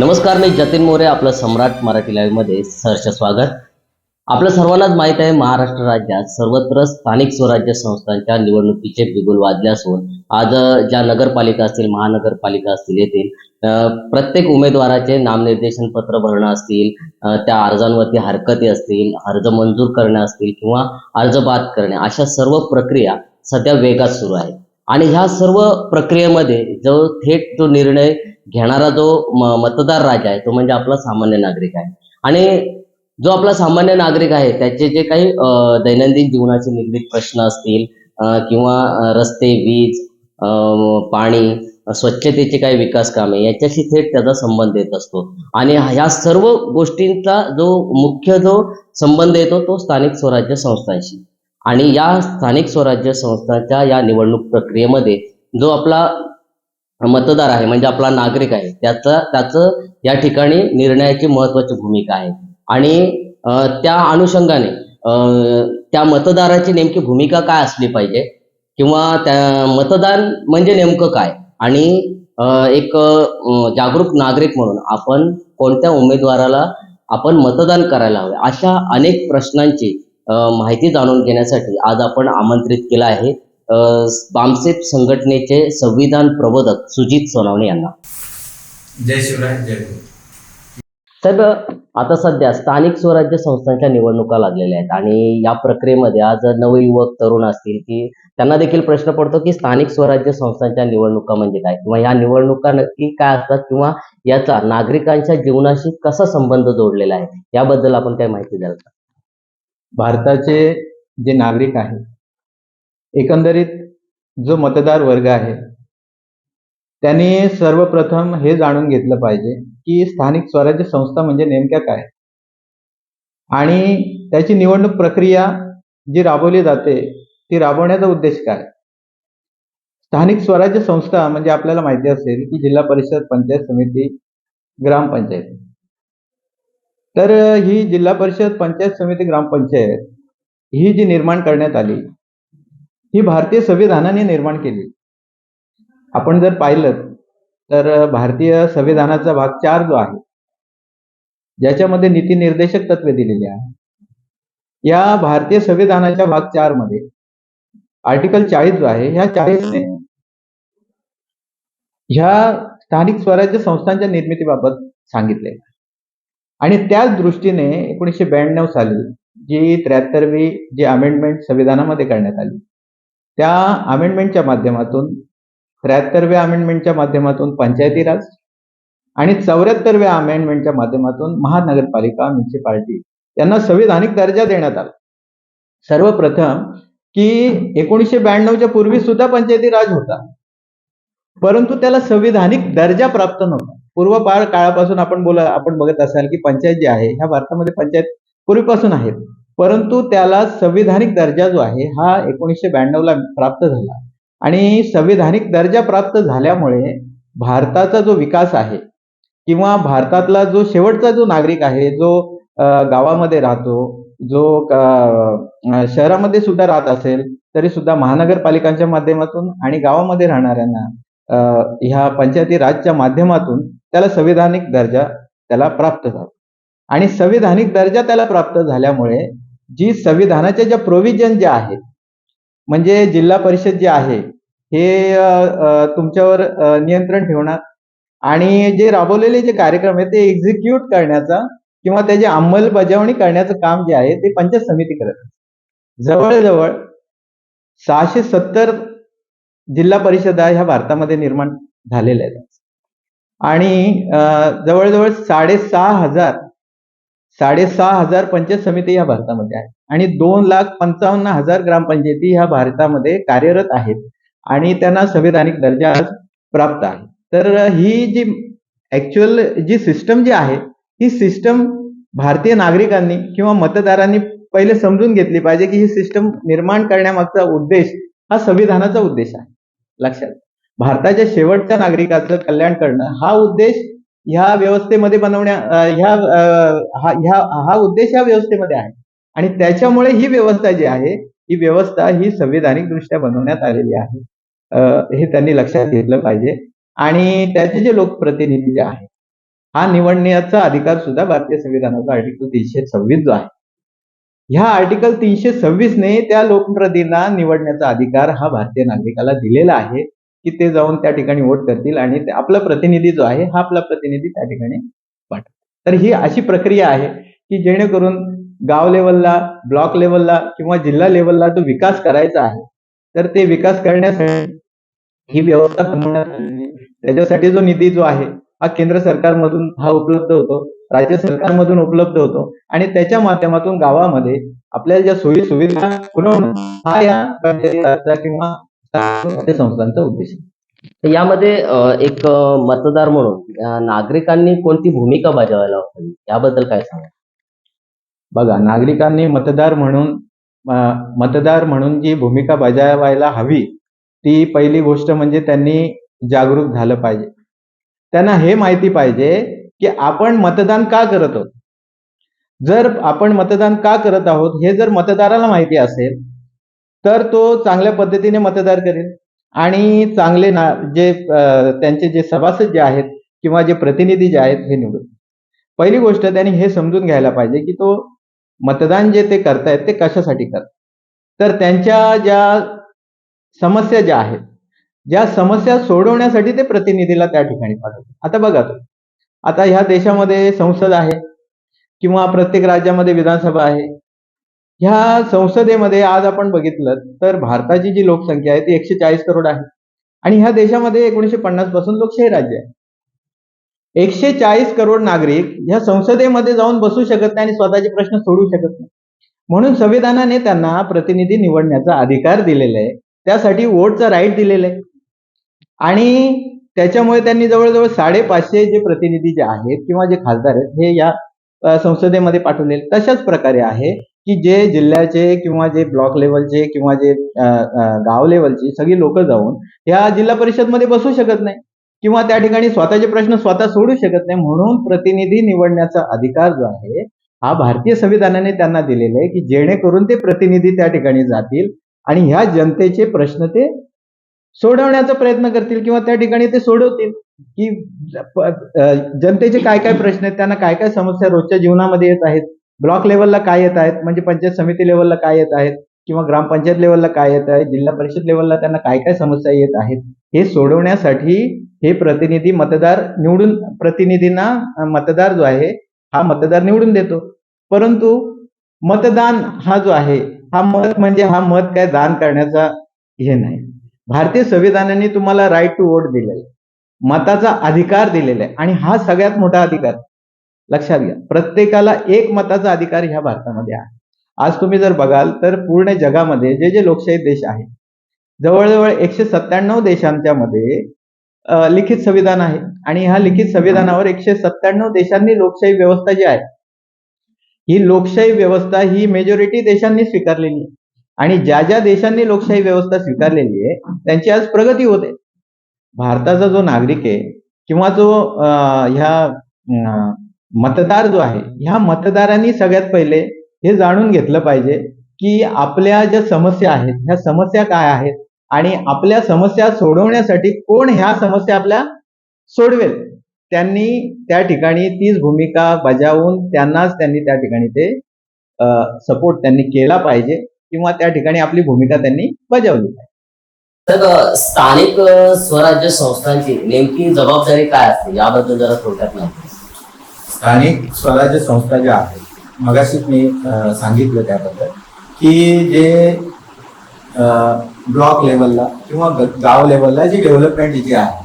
नमस्कार मी जतीन मोरे आपलं सम्राट मराठी लाईव्हमध्ये सहर्ष स्वागत. आपलं सर्वांनाच माहीत आहे महाराष्ट्र राज्यात सर्वत्र स्थानिक स्वराज्य संस्थांच्या निवडणुकीचे बिगुल वाजले असून आज ज्या नगरपालिका असतील महानगरपालिका असतील येथील प्रत्येक उमेदवाराचे नामनिर्देशन पत्र भरणं असतील त्या अर्जांवरती हरकती असतील अर्ज मंजूर करणे असतील किंवा अर्ज बाद करणे अशा सर्व प्रक्रिया सध्या वेगात सुरू आहे आणि ह्या सर्व प्रक्रियेमध्ये जो थेट जो निर्णय घेणारा जो म- मतदार राजा आहे तो म्हणजे आपला सामान्य नागरिक आहे. आणि जो आपला सामान्य नागरिक आहे त्याचे जे काही दैनंदिन जीवनाचे निगडीत प्रश्न असतील किंवा रस्ते वीज पाणी स्वच्छतेचे काही विकास कामे याच्याशी थेट त्याचा संबंध येत असतो. आणि ह्या सर्व गोष्टींचा जो मुख्य जो संबंध येतो तो स्थानिक स्वराज्य संस्थांशी. आणि या स्थानिक स्वराज्य संस्थांच्या या निवडणूक प्रक्रियेमध्ये जो आपला मतदार आहे म्हणजे आपला नागरिक आहे. त्याचा त्याचं या ठिकाणी निर्णयाची महत्वाची भूमिका आहे. आणि त्या अनुषंगाने त्या मतदाराची नेमकी भूमिका काय असली पाहिजे? किंवा त्या मतदान म्हणजे नेमकं काय? आणि एक जागरूक नागरिक म्हणून आपण कोणत्या उमेदवाराला आपण मतदान करायला हवे? अशा अनेक प्रश्नांची माहिती जाणून घेण्यासाठी आज आपण आमंत्रित केलं आहे. बामसेप संघटनेचे संविधान प्रबोधक सुजित सोनावणे यांना. जय शिवराय जय साहेब आता सध्या स्थानिक स्वराज्य संस्थांच्या निवडणुका लागलेल्या आहेत आणि या प्रक्रियेमध्ये आज नवयुवक तरुण असतील की त्यांना देखील प्रश्न पडतो की स्थानिक स्वराज्य संस्थांच्या निवडणुका म्हणजे काय? किंवा या निवडणुका नक्की काय असतात किंवा याचा नागरिकांच्या जीवनाशी कसा संबंध जोडलेला आहे? याबद्दल आपण काय माहिती द्याल का? भारताचे जे नागरिक आहेत एकंदरीत जो मतदार वर्ग आहे त्यांनी सर्वप्रथम हे जाणून घेतलं पाहिजे की स्थानिक स्वराज्य संस्था म्हणजे नेमक्या काय? आणि त्याची निवडणूक प्रक्रिया जी राबवली जाते ती राबवण्याचा उद्देश काय? स्थानिक स्वराज्य संस्था म्हणजे आपल्याला माहिती असेल की जिल्हा परिषद पंचायत समिती ग्रामपंचायत तर ही जिल्हा परिषद पंचायत समिती ग्रामपंचायत ही जी निर्माण करण्यात आली ही भारतीय संविधानाने निर्माण केली. आपण जर पाहिलं तर भारतीय संविधानाचा भाग चार जो आहे ज्याच्यामध्ये नीतीनिर्देशक तत्वे दिलेली आहे या भारतीय संविधानाच्या भाग चारमध्ये आर्टिकल चाळीस जो आहे ह्या चाळीसने ह्या स्थानिक स्वराज्य संस्थांच्या निर्मितीबाबत सांगितले. आणि त्याच दृष्टीने एकोणीसशे ब्याण्णव साली जी त्र्याहत्तरवी जी अमेंडमेंट संविधानामध्ये करण्यात आली त्या अमेंडमेंटच्या माध्यमातून त्र्याहत्तरव्या अमेंडमेंटच्या माध्यमातून पंचायती राज आणि चौऱ्याहत्तरव्या अमेंडमेंटच्या माध्यमातून महानगरपालिका म्युन्सिपाल्टी यांना संविधानिक दर्जा देण्यात आला. सर्वप्रथम की एकोणीसशे ब्याण्णवच्या पूर्वी सुद्धा पंचायती राज होता. परंतु त्याला संविधानिक दर्जा प्राप्त नव्हता. पूर्वपार काळापासून आपण बोला आपण बघत असाल की पंचायत जी आहे ह्या भारतामध्ये पंचायत पूर्वीपासून आहेत. परंतु त्याला संविधानिक दर्जा जो आहे हा एकोणीसशे ब्याण्णवला प्राप्त झाला. आणि संविधानिक दर्जा प्राप्त झाल्यामुळे भारताचा जो विकास आहे किंवा भारतातला जो शेवटचा जो नागरिक आहे जो गावामध्ये राहतो जो शहरामध्ये सुद्धा राहत असेल तरी सुद्धा महानगरपालिकांच्या माध्यमातून आणि गावामध्ये राहणाऱ्यांना अं, ह्या पंचायती राजच्या माध्यमातून त्याला संविधानिक दर्जा त्याला प्राप्त झाला. आणि संविधानिक दर्जा त्याला प्राप्त झाल्यामुळे जी संविधानाच्या ज्या प्रोव्हिजन ज्या आहेत म्हणजे जिल्हा परिषद जे आहे हे तुमच्यावर नियंत्रण ठेवणार आणि जे राबवलेले जे कार्यक्रम आहेत ते एक्झिक्यूट करण्याचा किंवा त्याची अंमलबजावणी करण्याचं काम जे आहे ते पंचायत समिती करत जवळजवळ सहाशे सत्तर जिल्हा परिषदा ह्या भारतामध्ये निर्माण झालेल्या आहेत. आणि अं, जवळजवळ साडेसहा हजार साडेसहा हजार पंचायत समिती ह्या भारतामध्ये आहेत. आणि दोन लाख पंचावन्न हजार ग्रामपंचायती ह्या भारतामध्ये कार्यरत आहेत. आणि त्यांना संविधानिक दर्जा आज प्राप्त आहे. तर ही जी ऍक्च्युअल जी सिस्टम जी आहे ही सिस्टम भारतीय नागरिकांनी किंवा मतदारांनी पहिले समजून घेतली पाहिजे की ही सिस्टम निर्माण करण्यामागचा उद्देश हा संविधानाचा उद्देश आहे. लक्षात. भारताच्या शेवटच्या नागरिकाचं कल्याण करणं हा उद्देश ह्या व्यवस्थेमध्ये बनवण्या ह्या हा ह्या हा उद्देश ह्या व्यवस्थेमध्ये आहे. आणि त्याच्यामुळे ही व्यवस्था जी आहे ही व्यवस्था ही संविधानिक दृष्ट्या बनवण्यात आलेली आहे. हे त्यांनी लक्षात घेतलं पाहिजे. आणि त्याचे जे लोकप्रतिनिधी जे आहेत हा निवडण्याचा अधिकार सुद्धा भारतीय संविधानाचा आर्टिकल तीनशे सव्वीस जो आहे. ह्या आर्टिकल तीनशे सव्वीसने त्या लोकप्रतिनिधींना निवडण्याचा अधिकार हा भारतीय नागरिकाला दिलेला आहे. की ते जाऊन त्या ठिकाणी वोट करतील आणि आपला प्रतिनिधी जो आहे हा आपला प्रतिनिधी त्या ठिकाणी पाठव तर ही अशी प्रक्रिया आहे की जेणेकरून गाव लेवलला ब्लॉक लेवलला किंवा जिल्हा लेवलला जो विकास करायचा आहे तर ते विकास करण्यासाठी ही व्यवस्था त्याच्यासाठी जो निधी जो आहे हा केंद्र सरकारमधून हा उपलब्ध होतो राज्य सरकारमधून उपलब्ध होतो आणि त्याच्या माध्यमातून गावामध्ये आपल्याला ज्या सोयी सुविधा पुरवणं हा या किंवा संस्थांचा उद्देश. तर यामध्ये एक मतदार म्हणून नागरिकांनी कोणती भूमिका बजावायला हवी? याबद्दल काय सांगा बघा नागरिकांनी मतदार म्हणून मतदार म्हणून जी भूमिका बजावायला हवी ती पहिली गोष्ट म्हणजे त्यांनी जागरूक झालं पाहिजे. त्यांना हे माहिती पाहिजे की आपण मतदान का करत आहोत? जर आपण मतदान का करत आहोत हे जर मतदाराला माहिती असेल तर तो चांगल्या पद्धतीने मतदार करेल. आणि चांगले ना जे त्यांचे जे सभासद जे आहेत किंवा जे प्रतिनिधी जे आहेत हे निवडून. पहिली गोष्ट त्यांनी हे समजून घ्यायला पाहिजे की तो मतदान जे ते करतायत ते कशासाठी करतात. तर त्यांच्या ज्या समस्या ज्या आहेत ज्या समस्या सोडवण्यासाठी ते प्रतिनिधीला त्या ठिकाणी पाठवतात. आता बघा आता ह्या देशामध्ये संसद आहे किंवा प्रत्येक राज्यामध्ये विधानसभा आहे. ह्या संसदेमध्ये आज आपण बघितलं तर भारताची जी लोकसंख्या आहे ती एकशे चाळीस करोड आहे. आणि ह्या देशामध्ये एकोणीशे पन्नासपासून लोकशाही राज्य आहे. एकशे चाळीस करोड नागरिक ह्या संसदेमध्ये जाऊन बसू शकत नाही आणि स्वतःचे प्रश्न सोडू शकत नाही. म्हणून संविधानाने त्यांना प्रतिनिधी निवडण्याचा अधिकार दिलेला आहे. त्यासाठी वोटचा राईट दिलेला आहे. आणि त्याच्यामुळे त्यांनी जवळजवळ साडेपाचशे जे प्रतिनिधी जे आहेत किंवा जे खासदार आहेत हे या संसदेमध्ये पाठवलेले तशाच प्रकारे आहे. की जे जिल्ह्याचे किंवा जे ब्लॉक लेवलचे किंवा जे गाव लेवलचे सगळी लोक जाऊन या जिल्हा परिषदमध्ये बसू शकत नाही. किंवा त्या ठिकाणी स्वतःचे प्रश्न स्वतः सोडू शकत नाही. म्हणून प्रतिनिधी निवडण्याचा अधिकार जो आहे हा भारतीय संविधानाने त्यांना दिलेला आहे की जेणेकरून ते प्रतिनिधी त्या ठिकाणी जातील आणि ह्या जनतेचे प्रश्न ते सोडवण्याचा प्रयत्न करतील किंवा त्या ठिकाणी ते सोडवतील. की जनतेचे काय काय प्रश्न आहेत त्यांना काय काय समस्या रोजच्या जीवनामध्ये येत आहेत ब्लॉक लेवलला काय येत आहेत? म्हणजे पंचायत समिती लेवलला काय येत आहेत? किंवा ग्रामपंचायत लेवलला काय येत आहे? जिल्हा परिषद लेवलला त्यांना काय काय समस्या येत आहेत? हे सोडवण्यासाठी हे प्रतिनिधी मतदार निवडून प्रतिनिधींना मतदार जो आहे हा मतदार निवडून देतो. परंतु मतदान हा जो आहे हा मत म्हणजे हा मत काय दान करण्याचा हे नाही. भारतीय संविधानाने तुम्हाला राईट टू वोट दिलेला आहे मताचा अधिकार दिलेला आहे. आणि हा सगळ्यात मोठा अधिकार. लक्षात घ्या. प्रत्येकाला एक मताचा अधिकार ह्या भारतामध्ये आहे. आज तुम्ही जर बघाल तर पूर्ण जगामध्ये जे जे लोकशाही देश आहेत जवळजवळ एकशे सत्त्याण्णव देशांच्या मध्ये लिखित संविधान आहे. आणि ह्या लिखित संविधानावर एकशे सत्त्याण्णव देशांनी लोकशाही व्यवस्था जी आहे ही लोकशाही व्यवस्था ही मेजॉरिटी देशांनी स्वीकारलेली आहे. आणि ज्या ज्या देशांनी लोकशाही व्यवस्था स्वीकारलेली आहे त्यांची आज प्रगती होते. भारताचा जो नागरिक आहे किंवा जो ह्या मतदार जो आहे ह्या मतदारांनी सगळ्यात पहिले हे जाणून घेतलं पाहिजे की आपल्या ज्या समस्या आहेत ह्या समस्या काय आहेत आणि आपल्या समस्या सोडवण्यासाठी कोण ह्या समस्या आपल्या सोडवेल. त्यांनी त्या ठिकाणी तीच भूमिका बजावून त्यांनाच त्यांनी त्या ठिकाणी ते सपोर्ट त्यांनी केला पाहिजे किंवा त्या ठिकाणी आपली भूमिका त्यांनी बजावली पाहिजे. तर स्थानिक स्वराज्य संस्थांची नेमकी जबाबदारी काय असते? याबद्दल जरा थोडक्यात माहिती स्थानिक स्वराज्य संस्था ज्या आहेत मगाशीच मी सांगितलं त्याबद्दल की जे ब्लॉक लेवलला किंवा ग- गाव लेवलला जी डेव्हलपमेंट जी आहे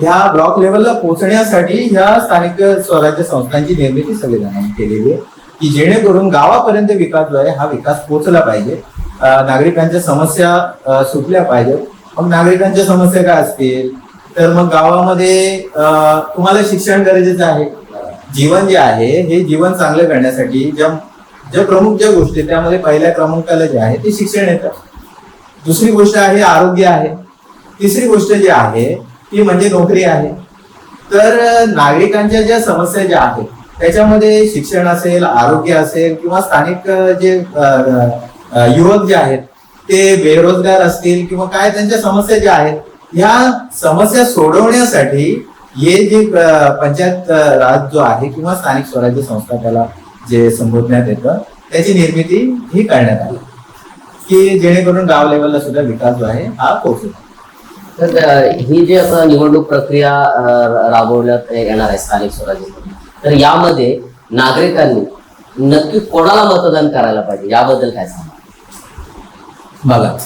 ह्या ब्लॉक लेवलला पोहोचण्यासाठी ह्या स्थानिक स्वराज्य संस्थांची निर्मिती संविधानाने केलेली आहे की जेणेकरून गावापर्यंत विकास जो आहे हा विकास पोहोचला पाहिजे. नागरिकांच्या समस्या सुटल्या पाहिजेत. मग नागरिकांच्या समस्या काय असतील? तर मग गावामध्ये तुम्हाला शिक्षण गरजेचं आहे. जीवन जे आहे हे जीवन चांगलं करण्यासाठी ज्या ज्या प्रमुख ज्या गोष्टी त्यामध्ये पहिल्या क्रमांकाला जे आहे ते शिक्षण येतं. दुसरी गोष्ट आहे आरोग्य आहे. तिसरी गोष्ट जी आहे ती म्हणजे नोकरी आहे. तर नागरिकांच्या ज्या समस्या ज्या आहेत त्याच्यामध्ये शिक्षण असेल आरोग्य असेल किंवा स्थानिक जे युवक जे आहेत ते बेरोजगार असतील किंवा काय त्यांच्या समस्या ज्या आहेत ह्या समस्या सोडवण्यासाठी हे जे पंचायत राज जो आहे किंवा स्थानिक स्वराज्य संस्था त्याला जे संबोधण्यात येतं त्याची निर्मिती ही करण्यात आली. की जेणेकरून गाव लेवलला सुद्धा विकास जो आहे हा पोहोचेल. तर ही जी आता निवडणूक प्रक्रिया राबवण्यात येणार आहे स्थानिक स्वराज्य तर यामध्ये नागरिकांनी नक्की कोणाला मतदान करायला पाहिजे? याबद्दल काय सांगा बघा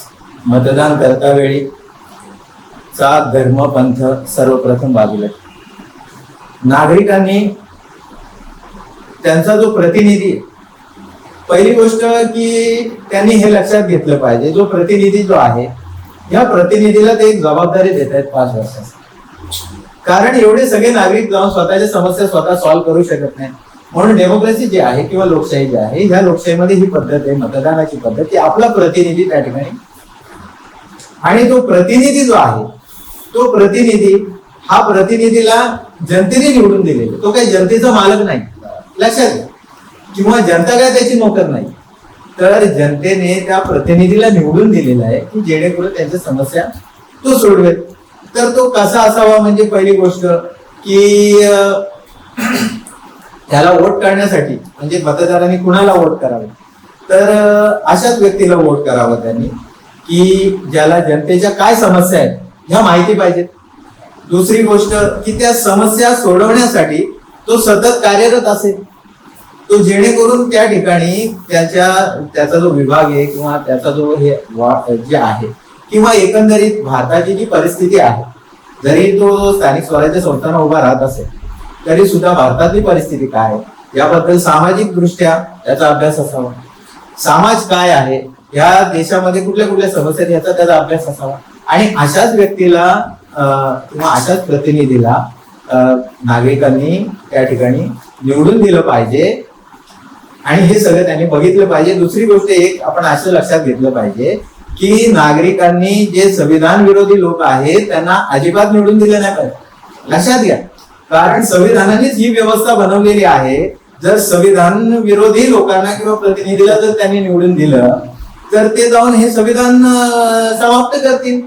मतदान करता वेळी चा धर्म पंथ सर्वप्रथम बाजूला नागरिकांनी त्यांचा जो प्रतिनिधी पहिली गोष्ट की त्यांनी हे लक्षात घेतलं पाहिजे जो प्रतिनिधी जो आहे या प्रतिनिधीला ते एक जबाबदारी देत आहेत पाच वर्षाची कारण एवढे सगळे नागरिक जाऊन स्वतःच्या समस्या स्वतः सॉल्व्ह करू शकत नाही म्हणून डेमोक्रेसी जी आहे किंवा लोकशाही जी आहे ह्या लोकशाहीमध्ये ही पद्धत आहे मतदानाची पद्धत की आपला प्रतिनिधी त्या ठिकाणी. आणि तो प्रतिनिधी जो आहे तो प्रतिनिधी हा प्रतिनिधीला जनतेने निवडून दिलेला तो काही जनतेचा मालक नाही. लक्षात घ्या. किंवा जनता काय त्याची नोकर नाही. तर जनतेने त्या प्रतिनिधीला निवडून दिलेला आहे की जेणेकरून त्यांच्या समस्या तो सोडवेल. तर तो कसा असावा म्हणजे पहिली गोष्ट की त्याला वोट करण्यासाठी म्हणजे मतदारांनी कुणाला वोट करावे? तर अशाच व्यक्तीला वोट करावं त्यांनी की ज्याला जनतेच्या काय समस्या आहेत ह्या माहिती पाहिजे. दुसरी गोष्ट की त्या समस्या सोडवण्यासाठी तो सतत कार्यरत असेल. तो जेणेकरून त्या ठिकाणी त्याच्या त्याचा जो विभाग आहे किंवा त्याचा जो हे वा- जे आहे किंवा एकंदरीत भारताची जी परिस्थिती आहे जरी तो स्थानिक स्वराज्य संस्थांना उभा राहत असेल तरी सुद्धा भारतातली परिस्थिती काय आहे? याबद्दल सामाजिक दृष्ट्या त्याचा अभ्यास असावा. समाज काय आहे? या देशामध्ये कुठल्या कुठल्या समस्या याचा त्याचा अभ्यास असावा. आणि अशाच व्यक्तीला किंवा अशाच प्रतिनिधीला नागरिकांनी त्या ठिकाणी निवडून दिलं पाहिजे. आणि हे सगळं त्यांनी बघितलं पाहिजे. दुसरी गोष्ट एक आपण असं लक्षात घेतलं पाहिजे की नागरिकांनी जे संविधान विरोधी लोक आहेत त्यांना अजिबात निवडून दिले नाही पाहिजे. लक्षात घ्या. कारण संविधानानेच ही व्यवस्था बनवलेली आहे. जर संविधान विरोधी लोकांना किंवा प्रतिनिधीला जर त्यांनी निवडून दिलं तर ते जाऊन हे संविधान समाप्त करतील.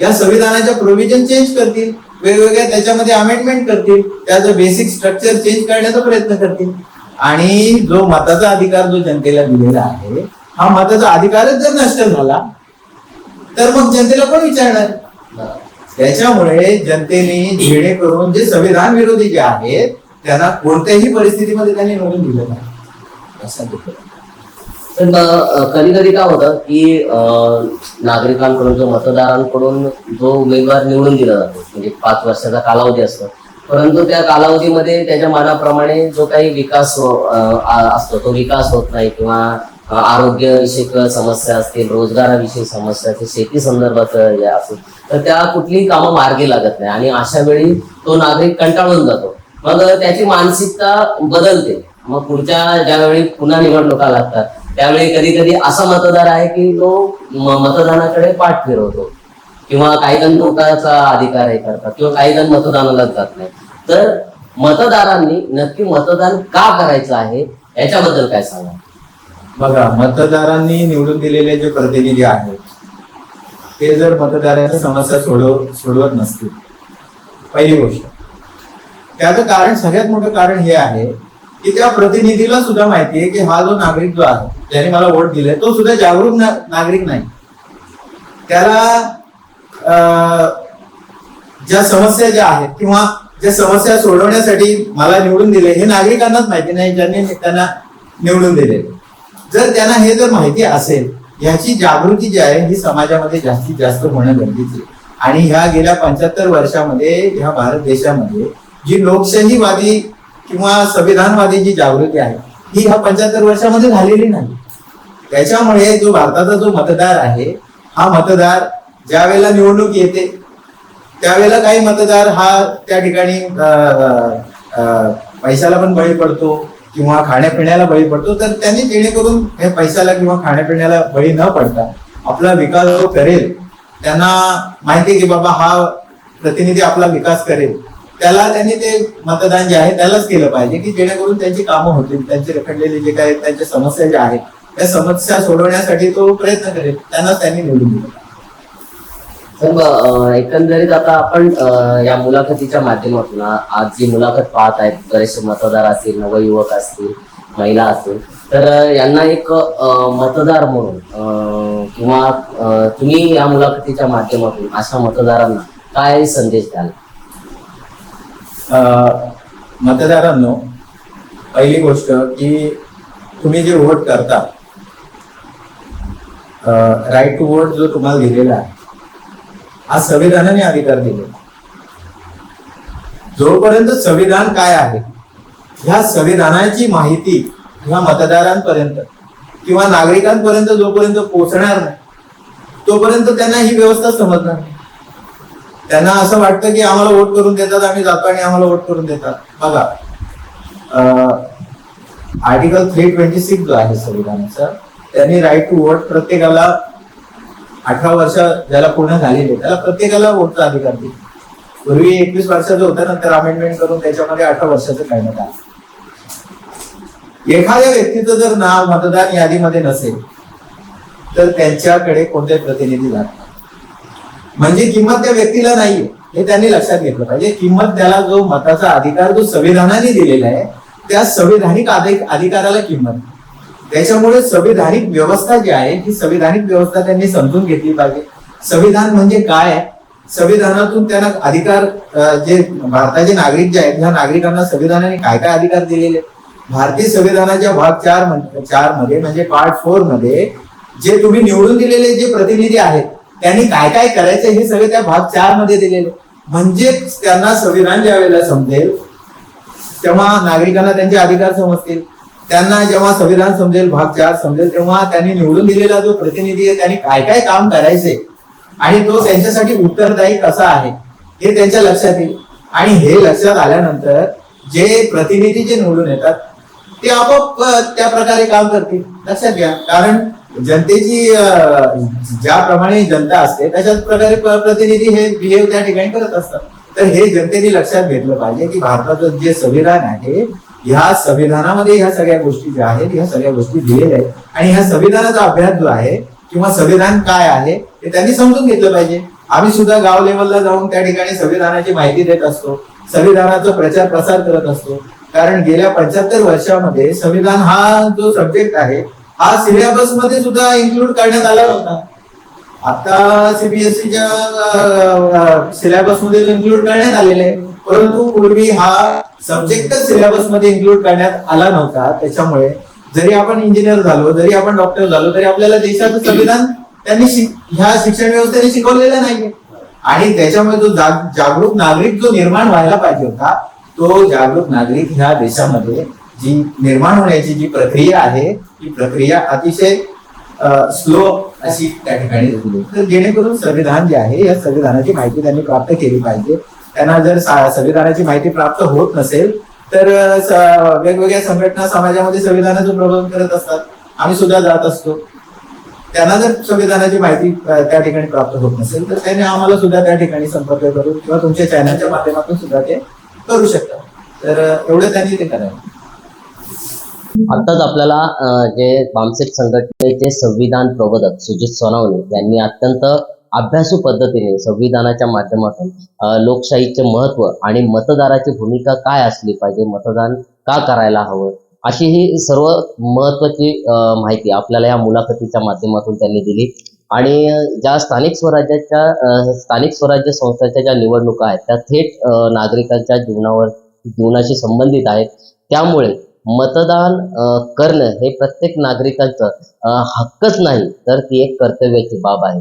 या संविधानाच्या प्रोव्हिजन चेंज करतील वेगवेगळ्या त्याच्यामध्ये अमेंडमेंट करतील त्याचं बेसिक स्ट्रक्चर चेंज करण्याचा प्रयत्न करतील. आणि जो मताचा अधिकार जो जनतेला दिलेला आहे हा मताचा अधिकारच जर नष्ट झाला तर मग जनतेला कोण विचारणार? त्याच्यामुळे जनतेने जेणेकरून जे संविधान विरोधी जे आहेत त्यांना कोणत्याही परिस्थितीमध्ये त्यांनी नोंदून दिलं नाही. असं पण तर कधी कधी काय होतं की नागरिकांकडून जो मतदारांकडून जो उमेदवार निवडून दिला जातो म्हणजे पाच वर्षाचा कालावधी असतो परंतु त्या कालावधीमध्ये त्याच्या मनाप्रमाणे जो काही विकास हो, असतो तो विकास होत नाही किंवा आरोग्यविषयक समस्या असतील रोजगाराविषयी समस्या असतील शेती संदर्भात हे असेल तर त्या कुठलीही कामं मार्गी लागत नाही आणि अशा वेळी तो नागरिक कंटाळून जातो. मग त्याची मानसिकता बदलते. मग पुढच्या ज्यावेळी पुन्हा निवडणुका लागतात त्यावेळी कधी कधी असा मतदार आहे की तो म- मतदानाकडे पाठ फिरवतो. किंवा काही जण नोटाचा अधिकार हे करतात किंवा काही जण मतदानाला जात नाही तर मतदारांनी नक्की मतदान का करायचं आहे याच्याबद्दल काय सांगा? बघा मतदारांनी निवडून दिलेले जे प्रतिनिधी आहेत ते जर मतदारांच्या समस्या सोडव सोडवत नसतील. पहिली गोष्ट. त्याचं कारण सगळ्यात मोठं कारण हे आहे की त्या प्रतिनिधीला सुद्धा माहिती आहे की हा जो नागरिक जो आहे ज्याने मला वोट दिले तो सुद्धा जागरूक ना- नागरिक नाही. त्याला ज्या समस्या ज्या आहेत किंवा ज्या समस्या सोडवण्यासाठी मला निवडून दिले हे नागरिकांनाच माहिती नाही ज्यांनी त्यांना निवडून दिले जर त्यांना हे जर माहिती असेल ह्याची जागृती जी आहे ही समाजामध्ये जास्तीत जास्त होणं गरजेचं आहे. आणि ह्या गेल्या पंच्याहत्तर वर्षामध्ये ह्या भारत देशामध्ये जी लोकशाहीवादी किंवा संविधानवादी जी जागृती आहे ही ह्या पंच्याहत्तर वर्षामध्ये झालेली नाही. त्याच्यामुळे जो भारताचा जो मतदार आहे हा मतदार ज्या वेळेला निवडणूक येते त्यावेळेला काही मतदार हा त्या ठिकाणी पैशाला पण बळी पडतो किंवा खाण्यापिण्याला बळी पडतो तर त्यांनी जेणेकरून हे पैशाला किंवा खाण्यापिण्याला बळी न पडता आपला विकास जो करेल त्यांना माहिती आहे की बाबा हा प्रतिनिधी आपला विकास करेल. त्याला त्यांनी ते मतदान जे आहे त्यालाच केलं पाहिजे की जेणेकरून त्यांची कामं होतील त्यांचे रखडलेले जे काही त्यांच्या समस्या ज्या आहेत त्या समस्या सोडवण्यासाठी तो प्रयत्न करेल त्यांनाच त्यांनी निवडून दिलं. तर एकंदरीत आता आपण या मुलाखतीच्या माध्यमातून आज जी मुलाखत पाहत आहेत बरेचसे मतदार असतील नवयुवक असतील महिला असतील तर यांना एक मतदार म्हणून किंवा तुम्ही या मुलाखतीच्या माध्यमातून अशा मतदारांना काय संदेश द्याल? मतदारांनो पहिली गोष्ट की तुम्ही जे वोट करता राईट टू वोट जो तुम्हाला दिलेला आहे हा संविधानाने अधिकार दिले जोपर्यंत संविधान काय आहे ह्या संविधानाची माहिती ह्या मतदारांपर्यंत किंवा नागरिकांपर्यंत जोपर्यंत पोहोचणार नाही तोपर्यंत त्यांना ही व्यवस्था समजणार नाही. त्यांना असं वाटतं की आम्हाला वोट करून देतात आम्ही जातो आणि आम्हाला वोट करून देतात. बघा आर्टिकल थ्री ट्वेंटी सिक्स जो आहे संविधानाचा त्यांनी राईट टू वोट प्रत्येकाला अठरा वर्ष ज्याला पूर्ण झालेली त्याला प्रत्येकाला वोटचा अधिकार दिला. पूर्वी एकवीस वर्षाचं होतं नंतर अमेंडमेंट करून त्याच्यामध्ये अठरा वर्षाचं करण्यात आलं. एखाद्या व्यक्तीचं जर नाव मतदान यादीमध्ये नसेल तर त्यांच्याकडे कोणते प्रतिनिधी जातात? म्हणजे किंमत त्या व्यक्तीला नाहीये हे त्यांनी लक्षात घेतलं पाहिजे. किंमत त्याला जो मताचा अधिकार जो संविधानाने दिलेला आहे त्या संविधानिक अधिक अधिकाराला किंमत. त्याच्यामुळे संविधानिक व्यवस्था जी आहे ही संविधानिक व्यवस्था त्यांनी समजून घेतली पाहिजे. संविधान म्हणजे काय आहे? संविधानातून त्यांना अधिकार जे भारताचे नागरिक जे आहेत ह्या नागरिकांना संविधानाने काय काय अधिकार दिलेले? आहेत? भारतीय संविधानाच्या भाग चार चारमध्ये म्हणजे पार्ट फोरमध्ये जे तुम्ही निवडून दिलेले जे प्रतिनिधी आहेत त्यांनी काय काय करायचं हे सगळे त्या भाग चारमध्ये दिलेले. म्हणजे त्यांना संविधान ज्या वेळेला समजेल तेव्हा नागरिकांना त्यांचे अधिकार समजतील. त्यांना जेव्हा संविधान समजेल भाग चार समजेल तेव्हा त्यांनी निवडून दिलेला जो प्रतिनिधी आहे त्यांनी काय काय काम करायचे आणि तो त्यांच्यासाठी उत्तरदायी कसा आहे हे त्यांच्या लक्षात येईल. आणि हे लक्षात आल्यानंतर जे प्रतिनिधी जे निवडून येतात ते आपोआप त्या प्रकारे काम करतील. लक्षात घ्या. कारण जनतेची ज्याप्रमाणे जनता असते तशाच प्रकारे प्रतिनिधी हे बिहेव त्या ठिकाणी करत असतात. तर हे जनतेने लक्षात घेतलं पाहिजे की भारताचं जे संविधान आहे ह्या संविधानामध्ये ह्या सगळ्या गोष्टी ज्या आहेत ह्या सगळ्या गोष्टी दिलेल्या आहेत. आणि ह्या संविधानाचा अभ्यास जो आहे किंवा संविधान काय आहे हे त्यांनी समजून घेतलं पाहिजे. आम्ही सुद्धा गाव लेवलला जाऊन त्या ठिकाणी संविधानाची माहिती देत असतो संविधानाचा प्रचार प्रसार करत असतो. कारण गेल्या पंच्याहत्तर वर्षामध्ये संविधान हा जो सब्जेक्ट आहे हा सिलेबसमध्ये सुद्धा इन्क्लूड करण्यात आला होता. आता सीबीएसईच्या सिलेबसमध्ये इन्क्लूड करण्यात आलेले आहे. परंतु पूर्वी हा सब्जेक्ट सिलेबसमध्ये इन्क्लूड करण्यात आला नव्हता. त्याच्यामुळे जरी आपण इंजिनियर झालो जरी आपण डॉक्टर झालो तरी आपल्याला देशाचं संविधान त्यांनी ह्या शिक्षण व्यवस्थेने शिकवलेलं नाहीये. आणि त्याच्यामुळे जो जागरूक नागरिक जो निर्माण व्हायला पाहिजे होता तो जागरूक नागरिक ह्या देशामध्ये जी निर्माण होण्याची जी प्रक्रिया आहे ती प्रक्रिया अतिशय स्लो अशी त्या ठिकाणी तर जेणेकरून संविधान जे आहे या संविधानाची माहिती त्यांनी प्राप्त केली पाहिजे. त्यांना जर सा- संविधानाची माहिती प्राप्त होत नसेल तर स- वेगवेगळ्या संघटना समाजामध्ये संविधानाचं प्रबोधन करत असतात. आम्ही सुद्धा जात असतो. त्यांना जर संविधानाची माहिती त्या ठिकाणी प्राप्त होत नसेल तर त्यांनी आम्हाला सुद्धा त्या ठिकाणी संपर्क करून किंवा तुमच्या चॅनलच्या माध्यमातून सुद्धा ते करू शकतात. तर एवढं त्यांनी ते करावं. आताच आपल्याला जे बामसेट संघटनेचे संविधान प्रबोधक सुजित सोनावणे यांनी अत्यंत अभ्यासू पद्धतीने संविधानाच्या माध्यमातून लोकशाहीचे महत्त्व आणि मतदाराची भूमिका काय असली पाहिजे मतदान का करायला हवं अशी ही सर्व महत्वाची माहिती आपल्याला या मुलाखतीच्या माध्यमातून त्यांनी दिली. आणि ज्या स्थानिक स्वराज्याच्या स्थानिक स्वराज्य संस्थांच्या ज्या निवडणुका आहेत त्या थेट नागरिकांच्या जीवनावर जीवनाशी संबंधित आहेत. त्यामुळे मतदान करणं हे प्रत्येक नागरिकांचं हक्कच नाही. तर ती एक कर्तव्याची बाब आहे.